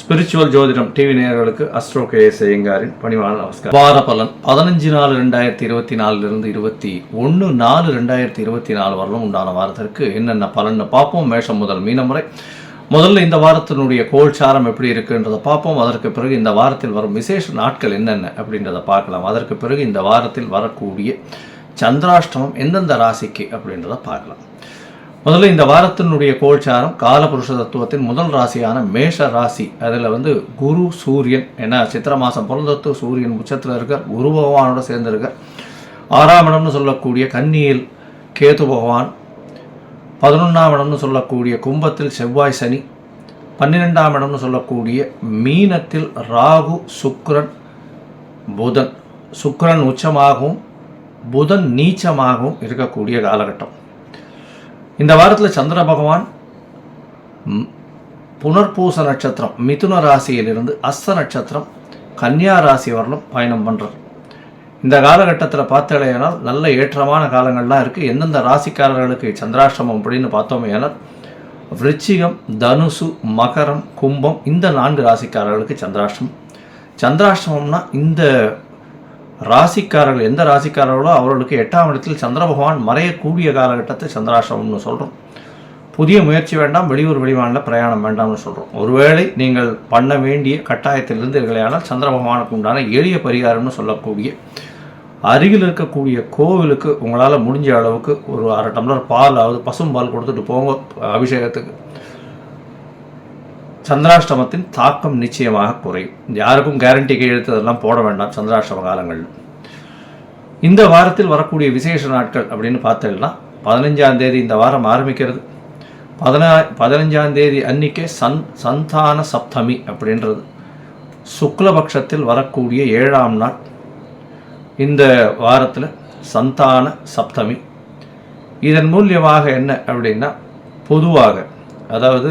Spiritual ஜோதிடம் TV நேயர்களுக்கு astro K S ஐயங்காரின் பணிவான நமஸ்காரம். வார பலன் பதினஞ்சு நாலு ரெண்டாயிரத்தி இருபத்தி நாலுலேருந்து இருபத்தி ஒன்று நாலு ரெண்டாயிரத்தி இருபத்தி நாலு வரலும் உண்டான வாரத்திற்கு என்னென்ன பலன்னு பார்ப்போம். மேஷம் முதல் மீனம் வரை. முதல்ல இந்த வாரத்தினுடைய கோல்சாரம் எப்படி இருக்குன்றதை பார்ப்போம். அதற்கு பிறகு இந்த வாரத்தில் வரும் விசேஷ நாட்கள் என்னென்ன அப்படின்றத பார்க்கலாம். அதற்கு பிறகு இந்த வாரத்தில் வரக்கூடிய சந்திராஷ்டமம் எந்தெந்த ராசிக்கு அப்படின்றத பார்க்கலாம். முதல்ல இந்த வாரத்தினுடைய கோல்சாரம் காலபுருஷ தத்துவத்தின் முதல் ராசியான மேஷ ராசி. அதில் வந்து குரு சூரியன் ஏன்னா சித்திர மாதம் பிறந்தத்து சூரியன் உச்சத்தில் இருக்கார் குரு பகவானோட சேர்ந்திருக்கார் ஆறாம் இடம்னு சொல்லக்கூடிய கன்னியில் கேது பகவான் பதினொன்றாம் இடம்னு சொல்லக்கூடிய கும்பத்தில் செவ்வாய் சனி பன்னிரெண்டாம் இடம்னு சொல்லக்கூடிய மீனத்தில் ராகு சுக்ரன் புதன். சுக்ரன் உச்சமாகவும் புதன் நீச்சமாகவும் இருக்கக்கூடிய காலகட்டம். இந்த வாரத்தில் சந்திர பகவான் புனர்பூச நட்சத்திரம் மிதுன ராசியிலிருந்து அஸ்த நட்சத்திரம் கன்னியா ராசி வரலும் பயணம் பண்ணுறார் இந்த காலகட்டத்தில் பார்த்தடையானால் நல்ல ஏற்றமான காலங்கள்லாம் இருக்குது எந்தெந்த ராசிக்காரர்களுக்கு சந்திராஷ்டமம் அப்படின்னு பார்த்தோமே ஏனால் விருச்சிகம் தனுசு மகரம் கும்பம் இந்த நான்கு ராசிக்காரர்களுக்கு சந்திராஷ்டிரமம் சந்திராஷ்டிரமம்னா இந்த ராசிக்காரர்கள் எந்த ராசிக்காரர்களோ அவர்களுக்கு எட்டாம் இடத்தில் சந்திர பகவான் மறையக்கூடிய காலகட்டத்தை சந்திராசிரமம்னு சொல்கிறோம் புதிய முயற்சி வேண்டாம் வெளியூர் வெளிமாநில பிரயாணம் வேண்டாம்னு சொல்கிறோம் ஒருவேளை நீங்கள் பண்ண வேண்டிய கட்டாயத்தில் இருந்தீர்களேயானால் சந்திர பகவானுக்கு உண்டான எளிய பரிகாரம்னு சொல்லக்கூடிய அருகில் இருக்கக்கூடிய கோவிலுக்கு உங்களால் முடிஞ்ச அளவுக்கு ஒரு அரை டம்ளர் பால் அதாவது பசும்பால் கொடுத்துட்டு போங்க அபிஷேகத்துக்கு. சந்திராஷ்டமத்தின் தாக்கம் நிச்சயமாக குறையும். யாருக்கும் கேரண்டி கையெழுத்து அதெல்லாம் போட வேண்டாம் சந்திராஷ்டம காலங்களில் இந்த வாரத்தில் வரக்கூடிய விசேஷ நாட்கள் அப்படின்னு பார்த்தீங்கன்னா பதினஞ்சாம் தேதி இந்த வாரம் ஆரம்பிக்கிறது. பதினா பதினஞ்சாம் தேதி அன்னைக்கே சன் சந்தான சப்தமி அப்படின்றது. சுக்லபக்ஷத்தில் வரக்கூடிய ஏழாம் நாள். இந்த வாரத்தில் சந்தான சப்தமி. இதன் மூலியமாக என்ன அப்படின்னா பொதுவாக அதாவது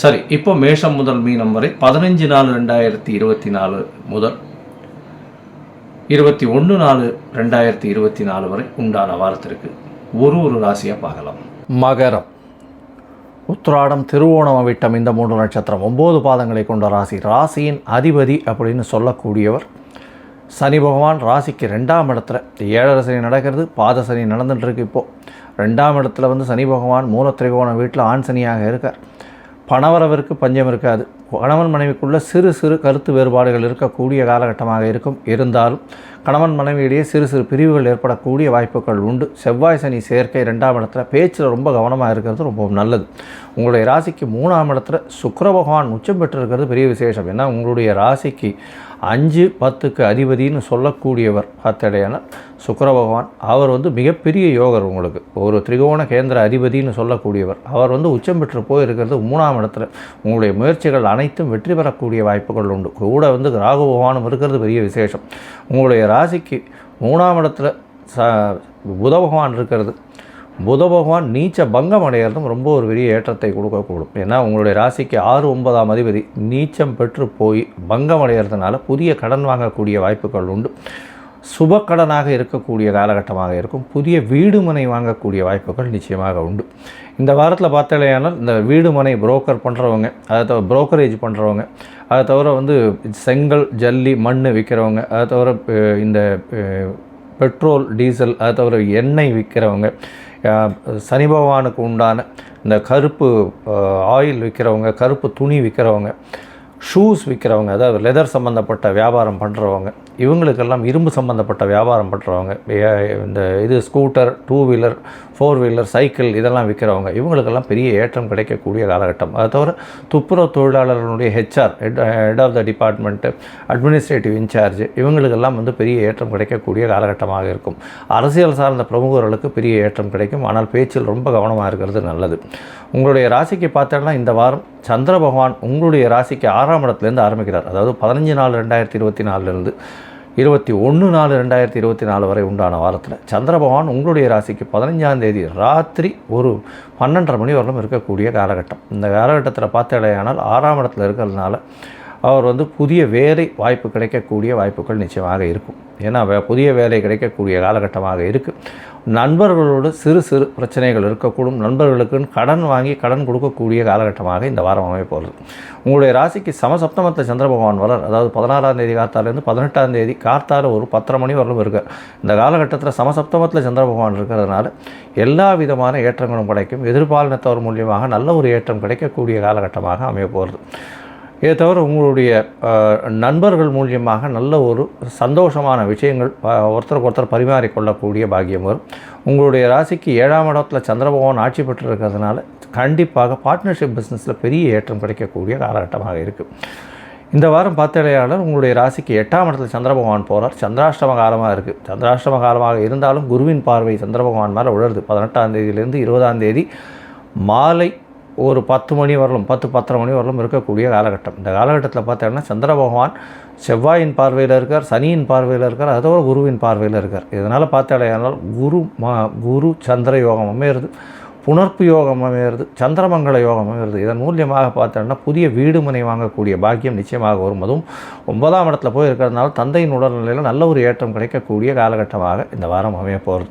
சரி இப்போ மேஷம் முதல் மீனம் வரை பதினஞ்சு நாலு ரெண்டாயிரத்தி இருபத்தி நாலு முதல் இருபத்தி ஒன்று நாலு ரெண்டாயிரத்தி இருபத்தி நாலு வரை உண்டான வாரத்திற்கு ஒரு ஒரு ராசியாக பார்க்கலாம். மகரம். உத்ராடம் திருவோணம் விட்டம் இந்த மூன்று நட்சத்திரம் ஒம்பது பாதங்களை கொண்ட ராசி. ராசியின் அதிபதி அப்படின்னு சொல்லக்கூடியவர் சனி பகவான் ராசிக்கு ரெண்டாம் இடத்துல ஏழரை சனி நடக்கிறது பாத சனி நடந்துட்டு இருக்கு இப்போது ரெண்டாம் இடத்துல வந்து சனி பகவான் திரிகோணம் வீட்டில் ஆண் சனியாக இருக்கார். பணவரவிற்கு பஞ்சம் இருக்காது. கணவன் மனைவிக்குள்ள சிறு சிறு கருத்து வேறுபாடுகள் இருக்கக்கூடிய காலகட்டமாக இருக்கும். இருந்தாலும் கணவன் மனைவியிடையே சிறு சிறு பிரிவுகள் ஏற்படக்கூடிய வாய்ப்புகள் உண்டு. செவ்வாய் சனி சேர்க்கை ரெண்டாம் இடத்துல பேச்சில் ரொம்ப கவனமாக இருக்கிறது ரொம்ப நல்லது. உங்களுடைய ராசிக்கு மூணாம் இடத்துல சுக்கர பகவான் உச்சம் பெற்றிருக்கிறது பெரிய விசேஷம். ஏன்னா உங்களுடைய ராசிக்கு அஞ்சு பத்துக்கு அதிபதின்னு சொல்லக்கூடியவர் பார்த்தடையான சுக்கர பகவான். அவர் வந்து மிகப்பெரிய யோகர் உங்களுக்கு. ஒரு திரிகோண கேந்திர அதிபதின்னு சொல்லக்கூடியவர். அவர் வந்து உச்சம் பெற்று போயிருக்கிறது மூணாம் இடத்துல. உங்களுடைய முயற்சிகள் அனைத்தும் வெற்றி பெறக்கூடிய வாய்ப்புகள் உண்டு. கூட வந்து ராகு பகவானும் இருக்கிறது பெரிய விசேஷம். உங்களுடைய ராசிக்கு மூணாம் இடத்துல ச புத பகவான் இருக்கிறது. புத பகவான் நீச்ச பங்கம் அடையிறதும் ரொம்ப ஒரு பெரிய ஏற்றத்தை கொடுக்கக்கூடும். ஏன்னா உங்களுடைய ராசிக்கு ஆறு ஒன்பதாம் அதிபதி நீச்சம் பெற்று போய் பங்கம் அடைகிறதுனால புதிய கடன் வாங்கக்கூடிய வாய்ப்புகள் உண்டு. சுப கடனாக இருக்கக்கூடிய காலகட்டமாக இருக்கும். புதிய வீடு மனை வாங்கக்கூடிய வாய்ப்புகள் நிச்சயமாக உண்டு. இந்த வாரத்தில் பார்த்தாலேயானால் இந்த வீடு மனை புரோக்கர் பண்ணுறவங்க அதை தவிர புரோக்கரேஜ் பண்ணுறவங்க அதை தவிர வந்து செங்கல் ஜல்லி மண் விற்கிறவங்க அதை தவிர இந்த பெட்ரோல் டீசல் அதை தவிர எண்ணெய் விற்கிறவங்க சனி பகவானுக்கு உண்டான இந்த கருப்பு ஆயில் விற்கிறவங்க கருப்பு துணி விற்கிறவங்க ஷூஸ் விற்கிறவங்க அதாவது லெதர் சம்மந்தப்பட்ட வியாபாரம் பண்ணுறவங்க இவங்களுக்கெல்லாம் இரும்பு சம்மந்தப்பட்ட வியாபாரம் பண்ணுறவங்க இந்த இது scooter two wheeler four wheeler cycle இதெல்லாம் விற்கிறவங்க இவங்களுக்கெல்லாம் பெரிய ஏற்றம் கிடைக்கக்கூடிய காலகட்டம். அதை தவிர துப்புரவு தொழிலாளர்களுடைய HR head of the department administrative in charge இவங்களுக்கெல்லாம் வந்து பெரிய ஏற்றம் கிடைக்கக்கூடிய காலகட்டமாக இருக்கும். அரசியல் சார்ந்த பிரமுகர்களுக்கு பெரிய ஏற்றம் கிடைக்கும். ஆனால் பேச்சில் ரொம்ப கவனமாக இருக்கிறது நல்லது. உங்களுடைய ராசிக்கு பார்த்தோன்னா இந்த வாரம் சந்திர பகவான் உங்களுடைய ராசிக்கு ஆறாம் இடத்துலேருந்து ஆரம்பிக்கிறார். அதாவது பதினஞ்சு நாள் ரெண்டாயிரத்தி இருபத்தி நாலுலேருந்து இருபத்தி ஒன்று நாலு ரெண்டாயிரத்தி இருபத்தி நாலு வரை உண்டான வாரத்தில் சந்திர பகவான் உங்களுடைய ராசிக்கு பதினஞ்சாம் தேதி ராத்திரி ஒரு பன்னெண்டரை மணி வரலும் இருக்கக்கூடிய காலகட்டம். இந்த காலகட்டத்தில் பார்த்தடையானால் ஆறாம் இடத்துல இருக்கிறதுனால அவர் வந்து புதிய வேலை வாய்ப்பு கிடைக்கக்கூடிய வாய்ப்புகள் நிச்சயமாக இருக்கும். ஏன்னா வே- புதிய வேலை கிடைக்கக்கூடிய காலகட்டமாக இருக்குது நண்பர்களோடு சிறு சிறு பிரச்சனைகள் இருக்கக்கூடும். நண்பர்களுக்குன்னு கடன் வாங்கி கடன் கொடுக்கக்கூடிய காலகட்டமாக இந்த வாரம் அமைப்போகிறது உங்களுடைய ராசிக்கு சமசப்தமத்தில் சந்திர பகவான் வரார் அதாவது பதினாறாம் தேதி காத்தாலேருந்து பதினெட்டாம் தேதி கார்த்தால ஒரு பத்தரை மணி வரலும் இருக்கார் இந்த காலகட்டத்தில் சமசப்தமத்தில் சந்திர பகவான் இருக்கிறதுனால எல்லா விதமான ஏற்றங்களும் கிடைக்கும். எதிர்பாலினத்தவர் மூலியமாக நல்ல ஒரு ஏற்றம் கிடைக்கக்கூடிய காலகட்டமாக அமைய போகிறது இதை தவிர உங்களுடைய நண்பர்கள் மூலியமாக நல்ல ஒரு சந்தோஷமான விஷயங்கள் ஒருத்தருக்கு ஒருத்தர் பரிமாறிக்கொள்ளக்கூடிய பாக்கியம் வரும். உங்களுடைய ராசிக்கு ஏழாம் இடத்துல சந்திரபகவான் ஆட்சி பெற்று இருக்கிறதுனால கண்டிப்பாக பார்ட்னர்ஷிப் பிஸ்னஸில் பெரிய ஏற்றம் கிடைக்கக்கூடிய காலகட்டமாக இருக்குது இந்த வாரம் பார்த்தடையாளர் உங்களுடைய ராசிக்கு எட்டாம் இடத்துல சந்திரபகவான் போகிறார் சந்திராஷ்டம காலமாக இருக்குது சந்திராஷ்டம காலமாக இருந்தாலும் குருவின் பார்வை சந்திரபகவான் மேலே உழருது. பதினெட்டாம் தேதியிலேருந்து இருபதாம் தேதி மாலை ஒரு பத்து மணி வரலும் பத்து பத்தரை மணி வரலும் இருக்கக்கூடிய காலகட்டம். இந்த காலகட்டத்தில் பார்த்தோம்னா சந்திர பகவான் செவ்வாயின் பார்வையில் இருக்கார் சனியின் பார்வையில் இருக்கார் அதோட குருவின் பார்வையில் இருக்கார். இதனால் பார்த்தாலேயானால் குரு மா குரு சந்திர யோகம் அமையிறது புணர்ப்பு யோகம் அமையிறது சந்திரமங்கல யோகம் அமையிறது. இதன் மூலியமாக பார்த்தோன்னா புதிய வீடு மனை வாங்கக்கூடிய பாக்கியம் நிச்சயமாக வரும். அதுவும் ஒன்பதாம் இடத்துல போய் இருக்கிறதுனால தந்தையின் உடல்நிலையில் நல்ல ஒரு ஏற்றம் கிடைக்கக்கூடிய காலகட்டமாக இந்த வாரம் அமைய போகிறது.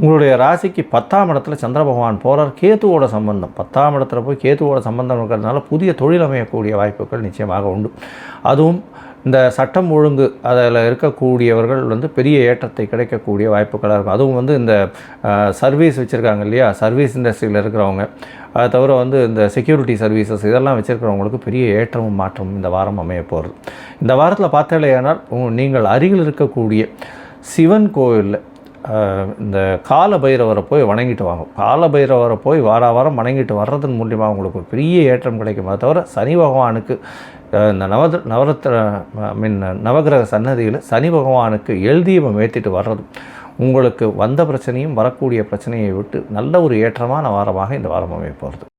உங்களுடைய ராசிக்கு பத்தாம் இடத்துல சந்திர பகவான் போகிறார் கேத்துவோட சம்பந்தம். பத்தாம் இடத்துல போய் கேத்துவோட சம்பந்தம் இருக்கிறதுனால புதிய தொழில் அமையக்கூடிய வாய்ப்புகள் நிச்சயமாக உண்டு. அதுவும் இந்த சட்டம் ஒழுங்கு அதில் இருக்கக்கூடியவர்கள் வந்து பெரிய ஏற்றத்தை கிடைக்கக்கூடிய வாய்ப்புகளாக இருக்கும். அதுவும் வந்து இந்த சர்வீஸ் வச்சுருக்காங்க இல்லையா? சர்வீஸ் இண்டஸ்ட்ரியில் இருக்கிறவங்க. அதை தவிர வந்து இந்த செக்யூரிட்டி சர்வீசஸ் இதெல்லாம் வச்சுருக்கிறவங்களுக்கு பெரிய ஏற்றமும் மாற்றமும் இந்த வாரம் அமைய போகிறது இந்த வாரத்தில் பார்த்தாலேயானால் உங்க- நீங்கள் அருகில் இருக்கக்கூடிய சிவன் கோவிலில் இந்த கால பைரவரை போய் வணங்கிட்டு வாங்க. கால பைரவரை போய் வார வாரம் வணங்கிட்டு வர்றதன் மூலியமாக உங்களுக்கு பெரிய ஏற்றம் கிடைக்கும். தவிர சனி பகவானுக்கு இந்த நவத நவரத்ன ஐ மீன் நவகிரக சன்னதியில் சனி பகவானுக்கு எழுதியமம் ஏற்றிட்டு வர்றது உங்களுக்கு வந்த பிரச்சனையும் வரக்கூடிய பிரச்சனையை விட்டு நல்ல ஒரு ஏற்றமான வாரமாக இந்த வாரம் அமைய போகிறது